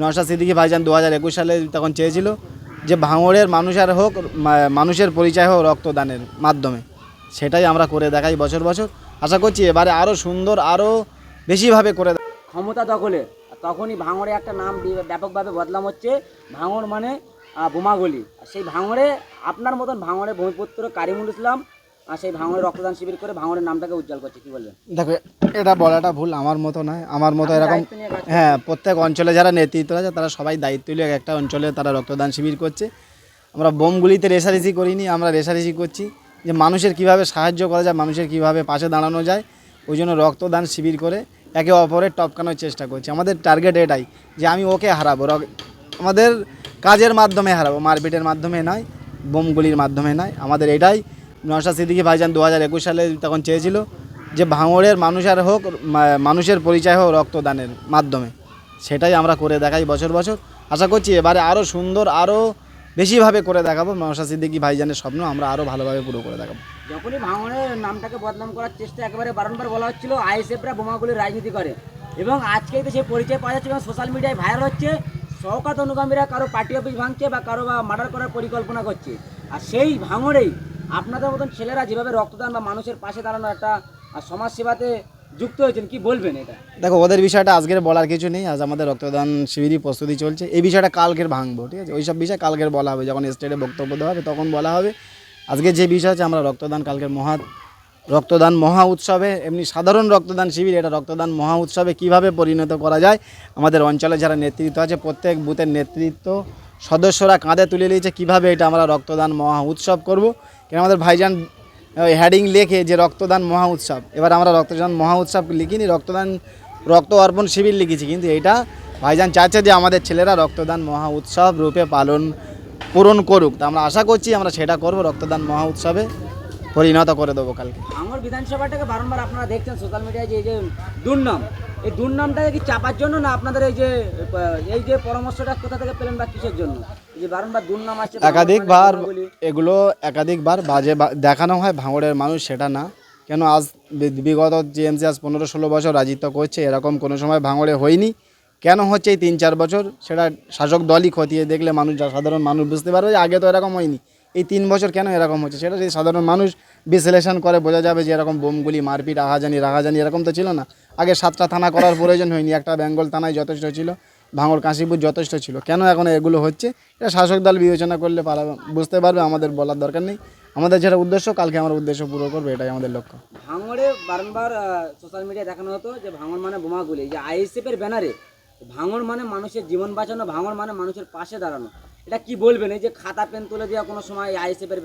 নশা সিদ্দিকি ভাইজান দু হাজার একুশ সালে তখন চেয়েছিল যে ভাঙড়ের মানুষ আর হোক মানুষের পরিচয় হোক রক্তদানের মাধ্যমে। সেটাই আমরা করে দেখাই বছর বছর। আশা করছি এবারে আরও সুন্দর আরও বেশিভাবে করে ক্ষমতা দখলে। তখনই ভাঙড়ে একটা নাম ব্যাপকভাবে বদলাম হচ্ছে ভাঙড় মানে বোমাগলি। সেই ভাঙড়ে আপনার মতন ভাঙড়ে ভূমিপুত্র কারিমুল ইসলাম আর সেই ভাঙড়ে রক্তদান শিবির করে ভাঙড়ের নামটাকে উজ্জ্বল করছে কি বলবেন? দেখো এটা বলাটা ভুল আমার মতো নয়। আমার মতো এরকম হ্যাঁ প্রত্যেক অঞ্চলে যারা নেতৃত্ব আছে তারা সবাই দায়িত্ব নিয়ে একটা অঞ্চলে তারা রক্তদান শিবির করছে। আমরা বোমগুলিতে রেশারেশি করিনি আমরা রেশারেশি করছি যে মানুষের কীভাবে সাহায্য করা যায় মানুষের কীভাবে পাশে দাঁড়ানো যায় ওই জন্য রক্তদান শিবির করে একে অপরের টপকানোর চেষ্টা করছি। আমাদের টার্গেট এটাই যে আমি ওকে হারাবো। আমাদের কাজের মাধ্যমে হারাবো মারপিটের মাধ্যমে নয় বোমগুলির মাধ্যমে নয়। আমাদের এটাই নশা সিদ্দিকি ভাইজান দু হাজার একুশ সালে তখন চেয়েছিল যে ভাঙড়ের মানুষ আর হোক মানুষের পরিচয় হোক রক্তদানের মাধ্যমে। সেটাই আমরা করে দেখাই বছর বছর। আশা করছি এবারে আরও সুন্দর আরও বেশিভাবে করে দেখাবো নশা সিদ্দিকি ভাইজানের স্বপ্ন। আমরা আরও ভালোভাবে পুরো করে দেখাবো। যখনই ভাঙনের নামটাকে বদনাম করার চেষ্টা একেবারে বারংবার বলা হচ্ছিল, আইএসএফরা বোমাগুলির রাজনীতি করে। এবং আজকেই তো সেই পরিচয় পাওয়া যাচ্ছে এবং সোশ্যাল মিডিয়ায় ভাইরাল হচ্ছে, শওকাত অনুগামীরা কারও পার্টি অফিস ভাঙছে বা কারও বা মার্ডার করার পরিকল্পনা করছে। আর সেই ভাঙড়েই আপনাদের মতন ছেলেরা যেভাবে রক্তদান বা মানুষের পাশে দাঁড়ানো একটা সমাজসেবাতে যুক্ত হয়েছেন, কি বলবেন এটা? দেখো, ওদের বিষয়টা আজকের বলার কিছু নেই, আজ আমাদের রক্তদান শিবিরই প্রস্তুতি চলছে। এই বিষয়টা কালকের ভাঙবো, ঠিক আছে? ওই সব বিষয় কালকের বলা হবে, যখন স্টেটে বক্তব্য দেওয়া হবে, তখন বলা হবে। আজকে যে বিষয় আছে, আমরা রক্তদান কালকের মহা, রক্তদান মহা উৎসবে, এমনি সাধারণ রক্তদান শিবির, এটা রক্তদান মহা উৎসবে কীভাবে পরিণত করা যায়, আমাদের অঞ্চলে যারা নেতৃত্ব আছে, প্রত্যেক বুথের নেতৃত্ব সদস্যরা কাঁধে তুলে নিয়েছে, কীভাবে এটা আমরা রক্তদান মহা উৎসব করব? কেন আমাদের ভাইজান হ্যাডিং লেখে যে রক্তদান মহা উৎসব। এবার আমরা রক্তদান মহা উৎসব লিখিনি, রক্তদান, রক্ত অর্পণ শিবির লিখেছি, কিন্তু এটা ভাইজান চাচ্ছে যে আমাদের ছেলেরা রক্তদান মহা উৎসব রূপে পালন, পূরণ করুক। তা আমরা আশা করছি আমরা সেটা করব রক্তদান মহা উৎসবে। পরিণত করে দেবো কালকে। ভাঙড় বিধানসভাটাকে বারংবার আপনারা দেখছেন সোশ্যাল মিডিয়ায় যে এই যে দুর্নাম। এই দুর্নামটাকে কি চাপার জন্য না আপনাদের এই যে এই যে পরামর্শটা কোথা থেকে পেলেন বা কিসের জন্য? যে বারংবার দুর্নাম আসছে একাধিকবার এগুলো একাধিকবার বাজে দেখানো হয় ভাঙড়ের মানুষ সেটা না। কেন আজ বিগত জিএমসি আজ পনেরো ষোলো বছর রাজিত্ব করছে এরকম কোনো সময় ভাঙড়ে হয়নি। কেন হচ্ছে এই তিন চার বছর? সেটা শাসক দলই খতিয়ে দেখলে মানুষ যা- সাধারণ মানুষ বুঝতে পারবে যে আগে তো এরকম হয়নি। এই তিন বছর কেন এরকম হচ্ছে? সেটা যদি সাধারণ মানুষ বিশ্লেষণ করে, বোঝা যাবে যে এরকম বোমগুলি, মারপিট, আহাজানি, রাহাজানি এরকম তো ছিল না। আগে সাতটা থানা করার প্রয়োজন হয়নি, একটা বেঙ্গল থানায় যথেষ্ট ছিল ভাঙড় কাশীপুর যথেষ্ট ছিল। কেন এখন এগুলো হচ্ছে? এটা শাসক দল বিবেচনা করলে পারা, বুঝতে পারবে, আমাদের বলার দরকার নেই। আমাদের যেটা উদ্দেশ্য, কালকে আমার উদ্দেশ্য পুরো করবে, এটাই আমাদের লক্ষ্য। ভাঙড়ে বারংবার সোশ্যাল মিডিয়ায় দেখানো হতো যে ভাঙড় মানে বোমাগুলি, যে আইএসএফ এর ব্যানারে ভাঙড় মানে মানুষের জীবন বাঁচানো, ভাঙড় মানে মানুষের পাশে দাঁড়ানো। এটা কি বলবেন? এই যে খাতা পেন তুলে দেওয়া কোনো সময় আইএসএফ এর ব্যানারে